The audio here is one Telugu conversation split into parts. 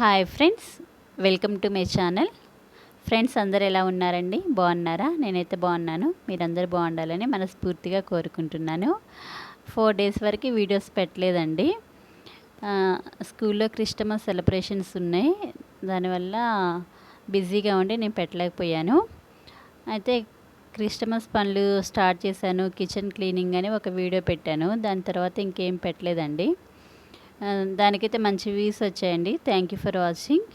Hi friends welcome to my channel. Friends అందరు ఎలా ఉన్నారండి? బాగున్నారా? నేనైతే బాగున్నాను. మీరందరూ బాగుండాలని మనస్ఫూర్తిగా కోరుకుంటున్నాను. ఫోర్ డేస్ వరకు వీడియోస్ పెట్టలేదండి. స్కూల్లో క్రిస్టమస్ సెలబ్రేషన్స్ ఉన్నాయి. దానివల్ల బిజీగా ఉండి నేను పెట్టలేకపోయాను. అయితే క్రిస్టమస్ పనులు స్టార్ట్ చేశాను. కిచెన్ క్లీనింగ్ అని ఒక వీడియో పెట్టాను. దాని తర్వాత ఇంకేం పెట్టలేదండి. దానికైతే మంచి వ్యూస్ వచ్చాయండి. థ్యాంక్ యూ ఫర్ వాచింగ్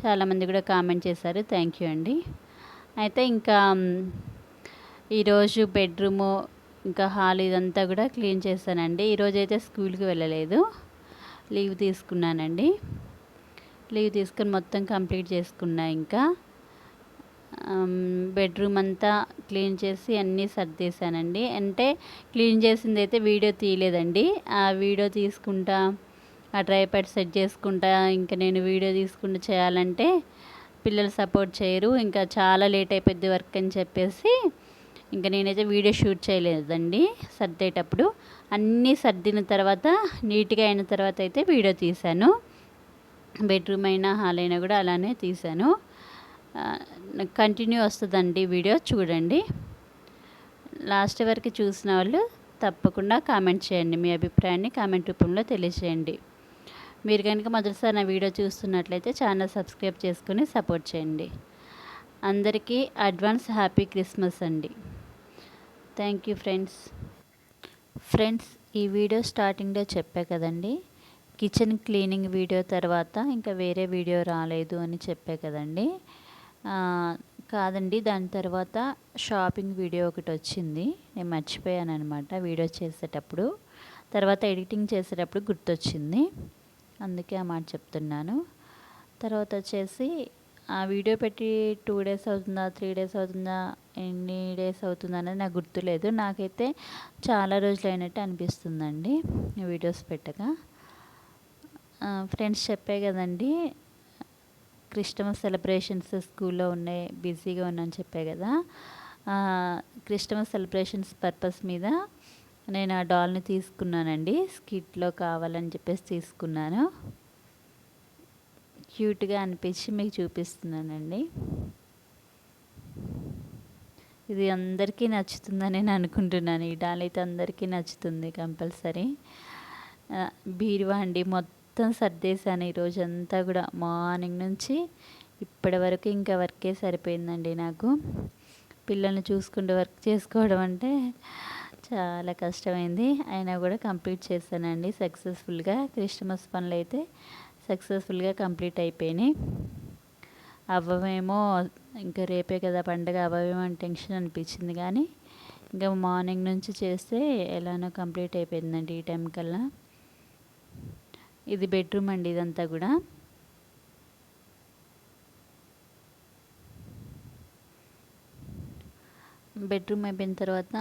చాలామంది కూడా కామెంట్ చేశారు. థ్యాంక్ యూ అండి. అయితే ఇంకా ఈరోజు బెడ్రూము ఇంకా హాల్ ఇదంతా కూడా క్లీన్ చేశానండి. ఈరోజు అయితే స్కూల్కి వెళ్ళలేదు. లీవ్ తీసుకున్నానండి. లీవ్ తీసుకొని మొత్తం కంప్లీట్ చేసుకున్నా ఇంకా. బెడ్రూమ్ అంతా క్లీన్ చేసి అన్నీ సర్దేశానండి. అంటే క్లీన్ చేసింది అయితే వీడియో తీయలేదండి. ఆ వీడియో తీసుకుంటా ఆ ట్రైపాడ్ సెట్ చేసుకుంటా ఇంకా నేను వీడియో తీసుకుంటూ చేయాలంటే పిల్లలు సపోర్ట్ చేయరు. ఇంకా చాలా లేట్ అయిపోద్ది వర్క్ అని చెప్పేసి ఇంకా నేనైతే వీడియో షూట్ చేయలేదండి సర్దేటప్పుడు. అన్నీ సర్దిన తర్వాత నీట్గా అయిన తర్వాత అయితే వీడియో తీశాను. బెడ్రూమ్ అయినా హాల్ అయినా కూడా అలానే తీశాను. కంటిన్యూ వస్తుందండి వీడియో చూడండి. లాస్ట్ వరకు చూసిన వాళ్ళు తప్పకుండా కామెంట్ చేయండి మీ అభిప్రాయాన్ని కామెంట్ రూపంలో తెలియజేయండి. మీరు కనుక మొదటిసారి నా వీడియో చూస్తున్నట్లయితే ఛానల్ సబ్స్క్రైబ్ చేసుకుని సపోర్ట్ చేయండి. అందరికీ అడ్వాన్స్ హ్యాపీ క్రిస్మస్ అండి. Thank you friends. ఫ్రెండ్స్ ఈ వీడియో స్టార్టింగ్లో చెప్పా కదండి. కిచెన్ క్లీనింగ్ వీడియో తర్వాత ఇంకా వేరే వీడియో రాలేదు అని చెప్పా కదండి. కాదండి దాని తర్వాత షాపింగ్ వీడియో ఒకటి వచ్చింది. నేను మర్చిపోయాను అనమాట వీడియో చేసేటప్పుడు. తర్వాత ఎడిటింగ్ చేసేటప్పుడు గుర్తొచ్చింది. అందుకే ఆ మాట చెప్తున్నాను. తర్వాత వచ్చేసి ఆ వీడియో పెట్టి టూ డేస్ అవుతుందా త్రీ డేస్ అవుతుందా ఎన్ని డేస్ అవుతుందా అనేది నాకు గుర్తులేదు. నాకైతే చాలా రోజులు అయినట్టు అనిపిస్తుందండి వీడియోస్ పెట్టగా ఫ్రెండ్స్ చెప్పే కదండి క్రిస్టమస్ సెలబ్రేషన్స్ స్కూల్లో ఉన్నాయి బిజీగా ఉన్నాను చెప్పే కదా. క్రిస్టమస్ సెలబ్రేషన్స్ పర్పస్ మీద నేను ఆ డాల్ని తీసుకున్నానండి. స్కిట్లో కావాలని చెప్పేసి తీసుకున్నాను. క్యూట్గా అనిపించి మీకు చూపిస్తున్నానండి. ఇది అందరికీ నచ్చుతుందని నేను అనుకుంటున్నాను. ఈ డాల్ అయితే అందరికీ నచ్చుతుంది కంపల్సరీ. బీరువా అండి. మొత్తం సర్దేశాను ఈరోజు అంతా కూడా. మార్నింగ్ నుంచి ఇప్పటి వరకు ఇంకా వర్కే సరిపోయిందండి నాకు. పిల్లల్ని చూసుకుంటూ వర్క్ చేసుకోవడం అంటే చాలా కష్టమైంది. అయినా కూడా కంప్లీట్ చేశానండి. సక్సెస్ఫుల్గా క్రిస్టమస్ పనులు అయితే సక్సెస్ఫుల్గా కంప్లీట్ అయిపోయినాయి. అవ్వమేమో ఇంకా రేపే కదా పండగ అవ్వమేమో అని టెన్షన్ అనిపించింది కానీ ఇంకా మార్నింగ్ నుంచి చేస్తే ఎలానో కంప్లీట్ అయిపోయిందండి ఈ టైం కల్లా. ఇది బెడ్రూమ్ అండి ఇదంతా కూడా. బెడ్రూమ్ అయిపోయిన తర్వాత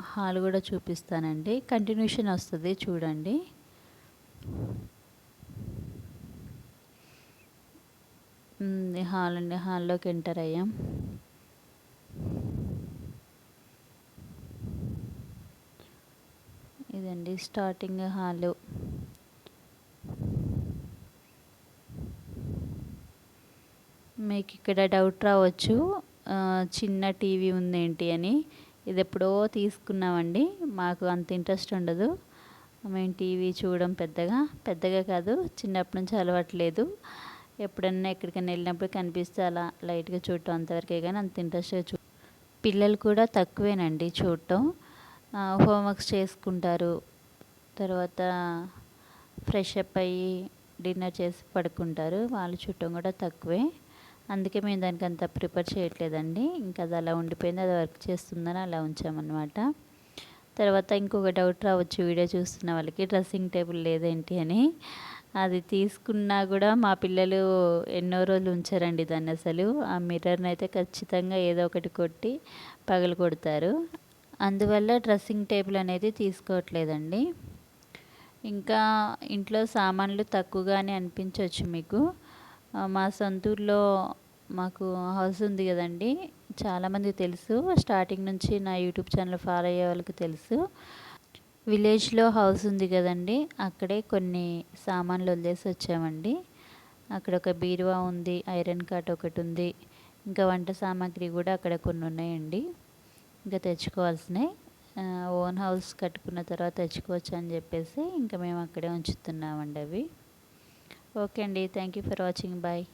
హాల్ కూడా చూపిస్తానండి. కంటిన్యూషన్ వస్తుంది చూడండి. హాల్ అండి హాల్లోకి ఎంటర్ అయ్యాం. ఇదండి స్టార్టింగ్ హాలు. మీకు ఇక్కడ డౌట్ రావచ్చు. చిన్న టీవీ ఉందేంటి అని ఇది ఎప్పుడో తీసుకున్నామండి. మాకు అంత ఇంట్రెస్ట్ ఉండదు. మేము టీవీ చూడడం పెద్దగా పెద్దగా కాదు చిన్నప్పటి నుంచి అలవాట్లేదు ఎప్పుడన్నా ఎక్కడికైనా వెళ్ళినప్పుడు కనిపిస్తే అలా లైట్గా చూడటం అంతవరకే కానీ అంత ఇంట్రెస్ట్గా చూ పిల్లలు కూడా తక్కువేనండి చూడటం. హోంవర్క్స్ చేసుకుంటారు. తర్వాత ఫ్రెష్ అప్ అయ్యి డిన్నర్ చేసి పడుకుంటారు. వాళ్ళు చూడటం కూడా తక్కువే. అందుకే మేము దానికి అంత ప్రిపేర్ చేయట్లేదండి. ఇంకా అది అలా ఉండిపోయింది. అది వర్క్ చేస్తుందని అలా ఉంచామన్నమాట. తర్వాత ఇంకొక డౌట్ రావచ్చు. వీడియో చూస్తున్న వాళ్ళకి డ్రెస్సింగ్ టేబుల్ లేదేంటి అని. అది తీసుకున్నా కూడా మా పిల్లలు ఎన్నో రోజులు ఉంచారండి దాన్ని అసలు. ఆ మిర్రర్ని అయితే ఖచ్చితంగా ఏదో ఒకటి కొట్టి పగలు కొడతారు. అందువల్ల డ్రెస్సింగ్ టేబుల్ అనేది తీసుకోవట్లేదండి. ఇంకా ఇంట్లో సామాన్లు తక్కువగానే అనిపించవచ్చు మీకు. మా సొంతూరులో మాకు హౌస్ ఉంది కదండి. చాలామంది తెలుసు. స్టార్టింగ్ నుంచి నా యూట్యూబ్ ఛానల్ ఫాలో అయ్యే వాళ్ళకి తెలుసు. విలేజ్లో హౌస్ ఉంది కదండి. అక్కడే కొన్ని సామాన్లు వదిలేసి వచ్చామండి. అక్కడ ఒక బీరువా ఉంది ఐరన్ కాట్ ఒకటి ఉంది. ఇంకా వంట సామాగ్రి కూడా అక్కడ కొన్ని ఉన్నాయండి. ఇంకా తెచ్చుకోవాల్సినవి. ఓన్ హౌస్ కట్టుకున్న తర్వాత తెచ్చుకోవచ్చు అని చెప్పేసి ఇంకా మేము అక్కడే ఉంచుతున్నామండి అవి. ఓకే అండి. Thank you for watching. Bye.